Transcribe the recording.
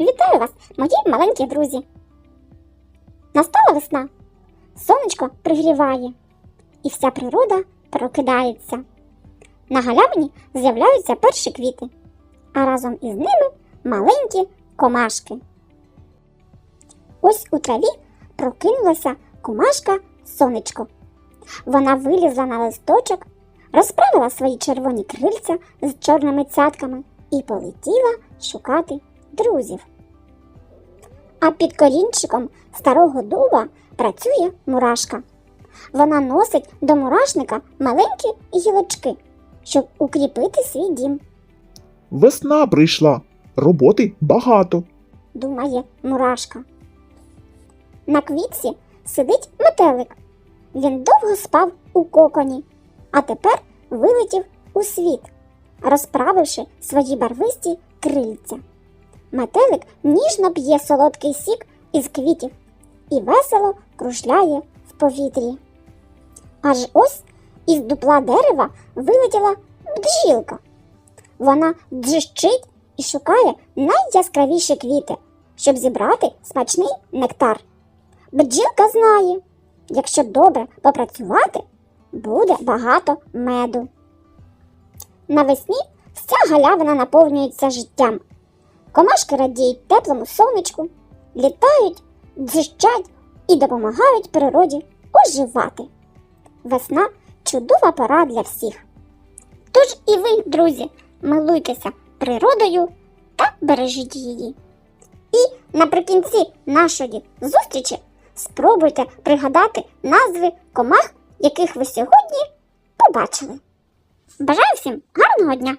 Вітаю вас, мої маленькі друзі. Настала весна. Сонечко пригріває, і вся природа прокидається. На галявині з'являються перші квіти, а разом із ними маленькі комашки. Ось у траві прокинулася комашка сонечко. Вона вилізла на листочок, розправила свої червоні крильця з чорними цятками і полетіла шукати друзів. А під корінчиком старого дуба працює мурашка. Вона носить до мурашника маленькі гілочки, щоб укріпити свій дім, Весна прийшла, роботи багато. думає мурашка. На квітці сидить метелик. Він довго спав у коконі, а тепер вилетів у світ, розправивши свої барвисті крильця. Метелик ніжно п'є солодкий сік із квітів і весело кружляє в повітрі. Аж ось із дупла дерева вилетіла бджілка. Вона дзищить і шукає найяскравіші квіти, щоб зібрати смачний нектар. Бджілка знає, якщо добре попрацювати, буде багато меду. Навесні вся галявина наповнюється життям. Комашки радіють теплому сонечку, літають, дзищать і допомагають природі оживати. Весна чудова пора для всіх. Тож і ви, друзі, милуйтеся природою та бережіть її. І наприкінці нашої зустрічі спробуйте пригадати назви комах, яких ви сьогодні побачили. Бажаю всім гарного дня!